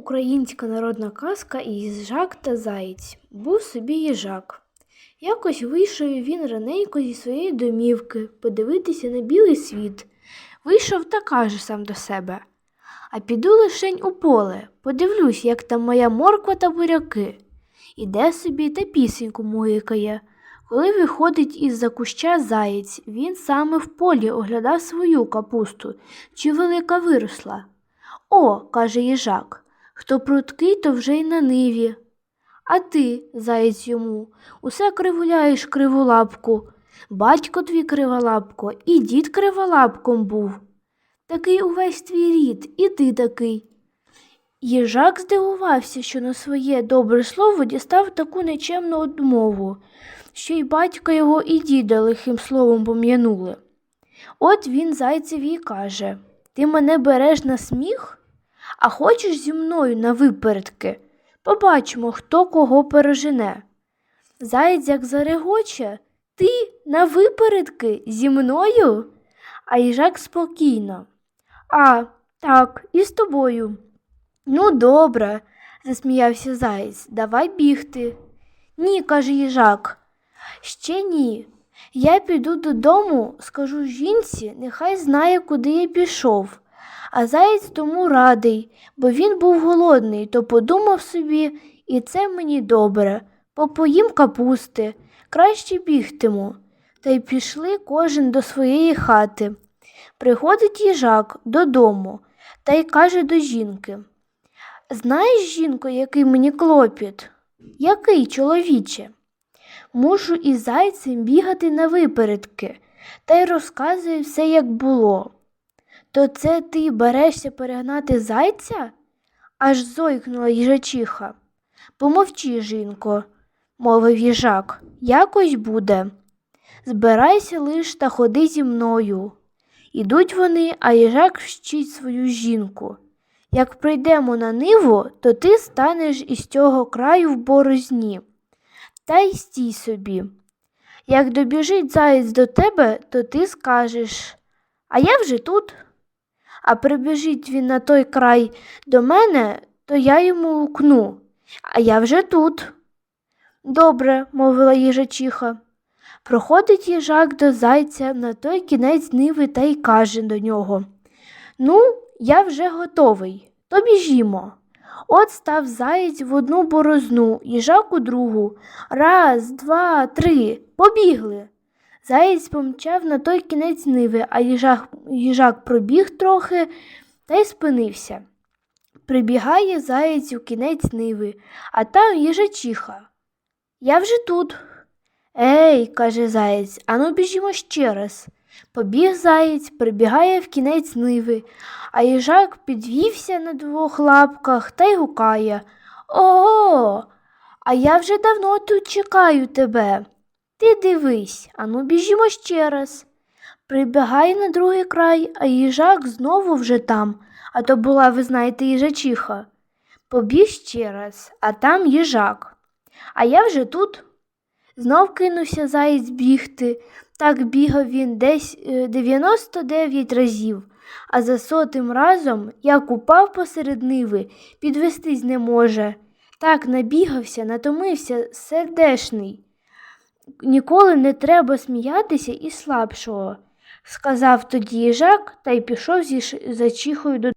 Українська народна казка «Їжак та заєць. Був собі їжак. Якось вийшов він раненько зі своєї домівки подивитися на білий світ. Вийшов та каже сам до себе. А піду лишень у поле, подивлюсь, як там моя морква та буряки. Іде собі та пісеньку муїкає. Коли виходить із-за куща заєць, він саме в полі оглядав свою капусту, чи велика виросла. О, каже їжак, хто пруткий, то вже й на ниві. А ти, заєць йому, усе кривуляєш криволапку. Батько твій криволапко, і дід криволапком був. Такий увесь твій рід, і ти такий. Їжак здивувався, що на своє добре слово дістав таку нечемну одмову, що й батька його і діда лихим словом пом'янули. От він зайцеві й каже Ти мене береш на сміх? А хочеш зі мною на випередки? Побачимо, хто кого пережене. Заєць як зарегоче, ти на випередки зі мною? А їжак спокійно. А, так, і з тобою. Ну, добре, засміявся заєць, давай бігти. Ні, каже їжак. Ще ні. Я піду додому, скажу жінці, нехай знає, куди я пішов. А заєць тому радий, бо він був голодний, то подумав собі, і це мені добре. Попоїм капусти, краще бігтиму. Та й пішли кожен до своєї хати. Приходить їжак додому та й каже до жінки Знаєш, жінко, який мені клопіт? Який, чоловіче? Мушу із зайцем бігати на випередки, та й розказує все, як було. То це ти берешся перегнати зайця? аж зойкнула їжачиха. Помовчи, жінко, мовив їжак, якось буде. Збирайся лиш та ходи зі мною. Ідуть вони, а їжак вчить свою жінку. Як прийдемо на ниву, то ти станеш із цього краю в борозні. Та й стій собі. Як добіжить заєць до тебе, то ти скажеш А я вже тут. А прибіжить він на той край до мене, то я йому гукну, а я вже тут. Добре, мовила їжачиха. Проходить їжак до зайця на той кінець ниви та й каже до нього Ну, я вже готовий, то біжімо. От став заєць в одну борозну, їжак у другу. Раз, два, три, побігли. Заєць помчав на той кінець ниви, а їжак, їжак пробіг трохи та й спинився. Прибігає заєць у кінець ниви, а там їжачиха. Я вже тут. Ей, каже заєць, ану біжімо ще раз. Побіг заєць, прибігає в кінець ниви, а їжак підвівся на двох лапках та й гукає Ого, а я вже давно тут чекаю тебе. Ти дивись, ану біжімо ще раз. Прибігає на другий край, а їжак знову вже там, а то була, ви знаєте, їжачиха. Побіг ще раз, а там їжак. А я вже тут. Знов кинувся заєць бігти. Так бігав він десь е, 99 разів, а за сотим разом, як упав посеред ниви, підвестись не може. Так набігався, натомився сердешний. Ніколи не треба сміятися і слабшого, сказав тоді їжак та й пішов зі зачіхою за чихою до